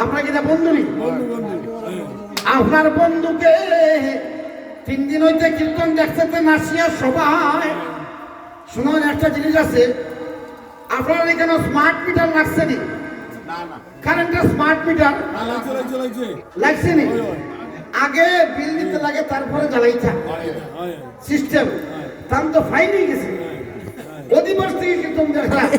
আপনার কি বন্ধু নেই। আপনার বন্ধুকে তিন দিন হইতে কীর্তন দেখতে নাসিয়া সবাই। শুনুন একটা জিনিস আছে। আপনার এখানে স্মার্ট মিটার লাগছে নি? কারেন্টের স্মার্ট মিটার লাগছে নি? আগে বিল দিতে লাগে তারপরে জ্বালাইতা হয় সিস্টেম তাম তো ফাইন হয়ে গেছে। অধিবাস থেকে কীর্তন উঠে।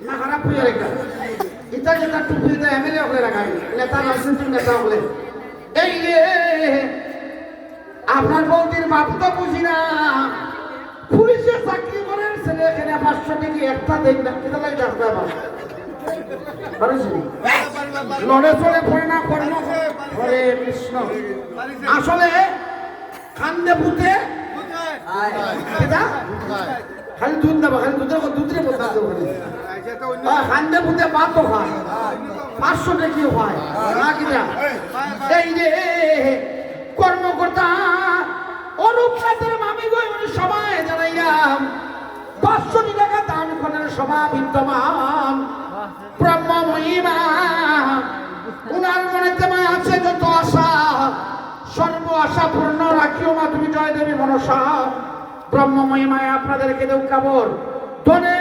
না খারাপ হয়ে রেখা ইটা যেটা টুপিতে এমএলএ হলে রাখায় নেতা রাজনৈতিক নেতা হলে এই যে আপনার বৌদির বাপ তো বুঝি না। পুলিশে চাকরি করেন ছেলে এখানে পাঁচশো টাকা একটা দেখ না কেটে লাগে লড়ে চড়ে পড়ে না কর্ম হরে কৃষ্ণ। আসলে কান্দে কেটা? খালি দুধ দেবো খালি দুধের দুধের কথা ভূতে ভাত তো খায়। পাঁচশো টাকিও খায় না কিনা এই যে কর্মকর্তা অরূপ সাথের মামি উনি সবাই জানাইলাম পাঁচশো টাকা দান করার সভা বিদ্যমান। ব্রহ্ম মহিমা, উনার মনে তেমন আছে যত আশা, সর্ব আশা পূর্ণ রাখিও মা, তুমি জয় দেবী মনসা। ব্রহ্ম মহিমায় আপনাদেরকে দেউ কাবর ধনে